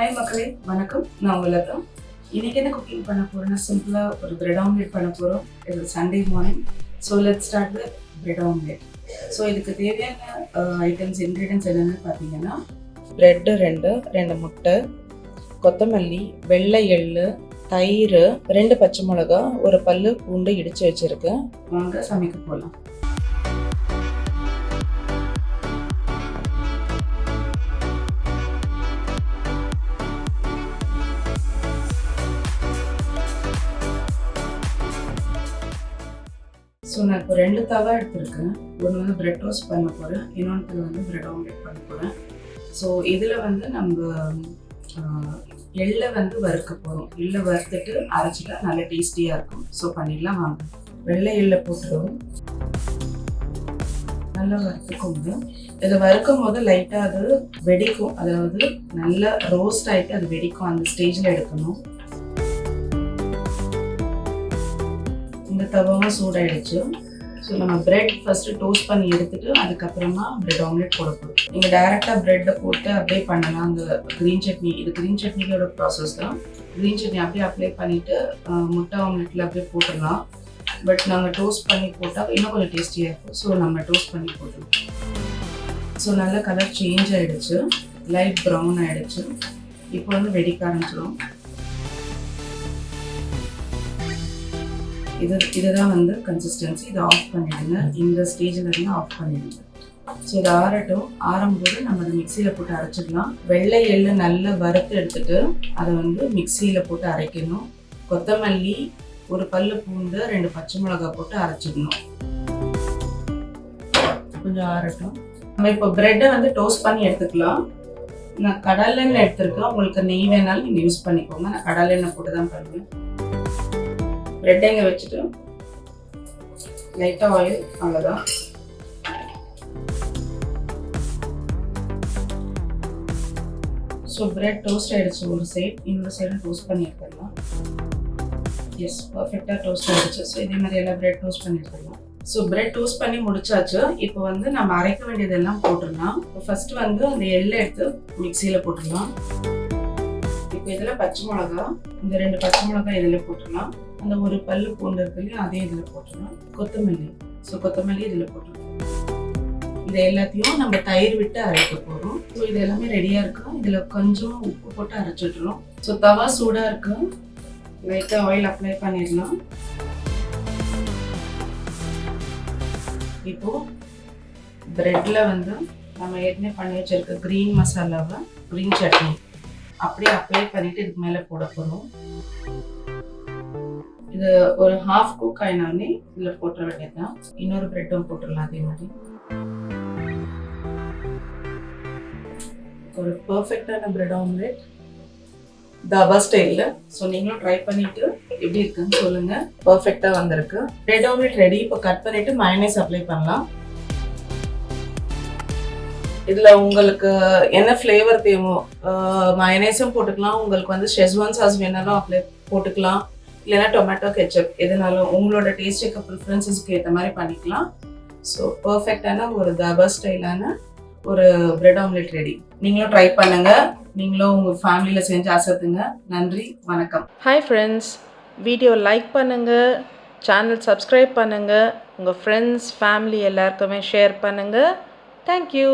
Hi மக்களே. வணக்கம். நான் உலகா இன்னைக்கு என்ன குக்கிங் பண்ண போறேன்னா சிம்பிளா ஒரு பிரெட் ஆம்லேட் பண்ண போறோம். இது Sunday morning so let start with bread omelette so இதுக்கு தேவையான ஐட்டம்ஸ் இன்க்ரீடியன்ஸ் என்னென்னு பார்த்தீங்கன்னா ப்ரெட்டு ரெண்டு ரெண்டு முட்டை கொத்தமல்லி வெள்ளை எள்ளு தயிர் ரெண்டு பச்சை மிளகா ஒரு பல்லு பூண்டு இடித்து வச்சுருக்கேன். வாங்க சமைக்க போகலாம் ஸோ நான் இப்போ ரெண்டு தவா எடுத்திருக்கேன். ஒன்று வந்து பிரெட் ரோஸ்ட் பண்ண போகிறேன் இன்னொன்று வந்து பிரெட் ஆம்லெட் பண்ண போகிறேன் ஸோ இதில் வந்து நம்ம எள்ளை வந்து வறுக்க போகிறோம் எள்ளை வறுத்துட்டு அரைச்சிட்டா நல்லா டேஸ்டியாக இருக்கும். ஸோ பண்ணிடலாம் வாங்க. வெள்ளை எள்ளை போட்டுருவோம். நல்லா வறுத்துக்கோங்க. இதை வறுக்கும் போது லைட்டாக அது வெடிக்கும். அதாவது நல்லா ரோஸ்ட் ஆகிட்டு அது வெடிக்கும். அந்த ஸ்டேஜில் எடுக்கணும். இந்த தவாவும் சூடாயிடுச்சு. ஸோ நம்ம பிரெட் ஃபஸ்ட்டு டோஸ்ட் பண்ணி எடுத்துட்டு அதுக்கப்புறமா பிரெட் ஆம்லெட் போட போகிறோம் நீங்கள் டேரெக்டாக ப்ரெட்டை போட்டு அப்ளை பண்ணலாம். அந்த க்ரீன் சட்னி இது க்ரீன் சட்னியோட ப்ராசஸ் தான். க்ரீன் சட்னி அப்படியே அப்ளை பண்ணிவிட்டு முட்டை ஆம்லெட்டில் அப்படியே போட்டுடலாம். பட் நாங்கள் டோஸ்ட் பண்ணி போட்டால் இன்னும் கொஞ்சம் டேஸ்டியாக இருக்கும். ஸோ நம்ம டோஸ்ட் பண்ணி போட்டுருவோம் ஸோ நல்ல கலர் சேஞ்ச் ஆகிடுச்சு லைட் ப்ரௌன் ஆகிடுச்சு இப்போ வந்து வெடிக்க ஆரம்பிச்சிடும் இது இதுதான் வந்து கன்சிஸ்டன்சி இதை ஆஃப் பண்ணிடுங்க. இந்த ஸ்டேஜில் இருந்து ஆஃப் பண்ணிடுங்க. ஸோ இது ஆறட்டும். ஆறும்போது நம்ம அதை மிக்சியில் போட்டு அரைச்சிடலாம். வெள்ளை எள்ளு நல்லா வறுத்து எடுத்துட்டு அதை வந்து மிக்சியில் போட்டு அரைக்கணும். கொத்தமல்லி ஒரு பல்லு பூண்டு ரெண்டு பச்சை மிளகாய் போட்டு அரைச்சிடணும். கொஞ்சம் ஆறட்டும். நம்ம இப்போ ப்ரெட்டை வந்து டோஸ்ட் பண்ணி எடுத்துக்கலாம். நான் கடலெண்ணெய் எடுத்திருக்கேன். உங்களுக்கு நெய் வேணாலும் நீங்கள் யூஸ் பண்ணிக்கோங்க. நான் கடலெண்ணெய் போட்டு தான் பண்ணுவேன். பிரெட் எங்க வச்சுட்டு லைட்டாக ஆயில் அவ்வளோதான் ஸோ பிரெட் டோஸ்ட் ஆகிடுச்சு ஒரு சைட் இன்னொரு சைடும் டோஸ்ட் பண்ணி எடுத்துடலாம் எஸ் பர்ஃபெக்டாக டோஸ்ட் ஆகிடுச்சு ஸோ இதே மாதிரி எல்லாம் பிரெட் டோஸ்ட் பண்ணி எடுத்துடலாம் ஸோ பிரெட் டோஸ்ட் பண்ணி முடிச்சாச்சு. இப்போ வந்து நம்ம அரைக்க வேண்டியதெல்லாம் போட்டுடலாம். ஃபர்ஸ்ட் வந்து அந்த எள்ளை எடுத்து மிக்சியில் போட்டுடலாம். இப்போ இதில் பச்சை மிளகா இந்த ரெண்டு பச்சை மிளகா இதில் போட்டுடலாம். அந்த ஒரு பல்லு பூண்டு இருக்கு இல்லையா அதே இதில் போட்டுடணும். கொத்தமல்லி. ஸோ கொத்தமல்லி இதில் போட்டுடணும். இது எல்லாத்தையும் நம்ம தயிர் விட்டு அரைக்க போகிறோம் ஸோ இது எல்லாமே ரெடியாக இருக்கும் இதில் கொஞ்சம் உப்பு போட்டு அரைச்சிட்றோம் ஸோ தவா சூடாக இருக்கும் லைட்டாக ஆயில் அப்ளை பண்ணிடலாம். இப்போ ப்ரெட்டில் வந்து நம்ம ஏற்கனவே பண்ணி வச்சிருக்க க்ரீன் மசாலாவை க்ரீன் சட்னி. அப்படியே அப்ளை பண்ணிவிட்டு இதுக்கு மேலே போட போகிறோம் இது ஒரு ஹாஃப் குக் ஆயினோடனே இதில் போட்டுற வேண்டியதுதான். இன்னொரு பிரெட்டும் போட்டுடலாம் அதே மாதிரி. ஒரு பர்ஃபெக்டான பிரெட் ஆம்லேட் தபா ஸ்டைலில் ஸோ நீங்களும் ட்ரை பண்ணிட்டு எப்படி இருக்குன்னு சொல்லுங்க. பர்ஃபெக்டாக வந்திருக்கு. பிரெட் ஆம்லேட் ரெடி இப்போ கட் பண்ணிட்டு மயனைஸ் அப்ளை பண்ணலாம். இதில் உங்களுக்கு என்ன ஃப்ளேவர் தேவோ மயனைஸும் போட்டுக்கலாம். உங்களுக்கு வந்து ஷெஸ்வான் சாஸ் வேணாலும் அப்ளை போட்டுக்கலாம். இல்லைன்னா டொமேட்டோ கெச்சப் எதுனாலும் உங்களோட டேஸ்ட்டுக்கு ப்ரிஃபரன்சஸ்க்கு ஏற்ற மாதிரி பண்ணிக்கலாம். ஸோ பர்ஃபெக்டான ஒரு தபா ஸ்டைலான ஒரு பிரெட் ஆம்லெட் ரெடி நீங்களும் ட்ரை பண்ணுங்க. நீங்களும் உங்கள் ஃபேமிலியில் செஞ்சு அசத்துங்க நன்றி வணக்கம். ஹாய் ஃப்ரெண்ட்ஸ் வீடியோ லைக் பண்ணுங்கள் சேனல் சப்ஸ்கிரைப் பண்ணுங்கள் உங்கள் ஃப்ரெண்ட்ஸ் ஃபேமிலி எல்லாருக்குமே ஷேர் பண்ணுங்கள் தேங்க்யூ